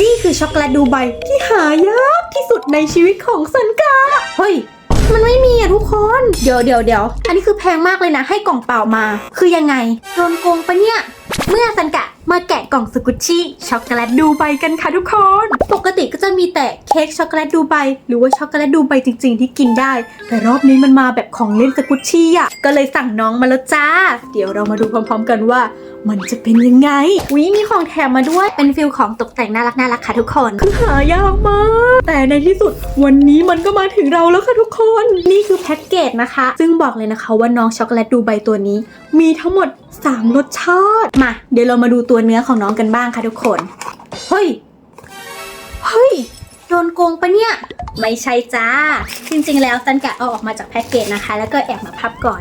นี่คือช็อกโกแลตดูไบที่หายากที่สุดในชีวิตของซันกา เฮ้ย มันไม่มีอะทุกคน เดี๋ยวเดี๋ยวเดี๋ยวอันนี้คือแพงมากเลยนะ ให้กล่องเปล่ามา คือยังไงโดนโกงปะเนี่ย เมื่อซันกะ มาแกะกล่องสกุชชี่ช็อกโกแลตดูไบกันค่ะทุกคน ปกติก็จะมีแต่เค้กช็อกโกแลตดูไบหรือว่าช็อกโกแลตดูไบจริง ๆ ที่กินได้ แต่รอบนี้มันมาแบบของเล่นสกุชชี่อะ ก็เลยสั่งน้องมาแล้วจ้า เดี๋ยวเรามาดูพร้อม ๆ กันว่า มันจะเป็นยังไงวิมีของแถมมาด้วย เป็นฟิลของตกแต่งน่ารักน่ารักค่ะทุกคน คือหายากมาก แต่ในที่สุดวันนี้มันก็มาถึงเราแล้วค่ะทุกคน นี่คือแพ็กเกจนะคะ ซึ่งบอกเลยนะคะว่าน้องช็อกโกแลตดูไบตัวนี้ มีทั้งหมด 3 รสชาติ มา เดี๋ยวเรามาดูตัวเนื้อของน้องกันบ้างค่ะทุกคน เฮ้ย เฮ้ย โดนโกงปะเนี่ย ไม่ใช่จ้า จริงๆ แล้วซันกะเอาออกมาจากแพ็กเกจนะคะ แล้วก็แอบมาพับก่อน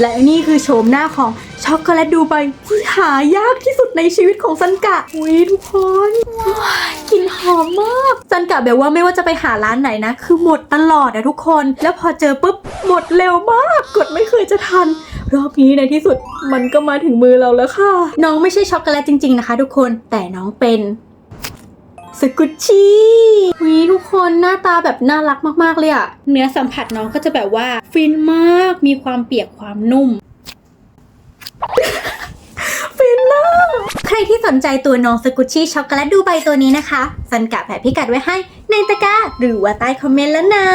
และนี่คือโฉมหน้าของช็อกโกแลตดูไบที่หายากที่สุดในชีวิตของซันกะ อุ้ยทุกคนว้ายกลิ่นหอมมาก ซันกะแบบว่าไม่ว่าจะไปหาร้านไหนนะ คือหมดตลอดอะทุกคน แล้วพอเจอปุ๊บหมดเร็วมาก กดไม่เคยจะทัน รอบนี้ในที่สุดมันก็มาถึงมือเราแล้วค่ะ น้องไม่ใช่ช็อกโกแลตจริง ๆนะคะ ทุกคนแต่น้องเป็นสกุชชี่วีทุกคนหน้าตาแบบน่ารักมากๆเลยอะเนื้อสัมผัสน้องก็จะแบบว่า ฟินมากมีความเปียกความนุ่ม ฟินมากใครที่สนใจตัวน้องสกุชชี่ช็อกโกแลตดูใบตัวนี้นะคะ สันกะแผพิกัดไว้ให้ในตะกร้าหรือว่าใต้คอมเมนต์แล้วนะ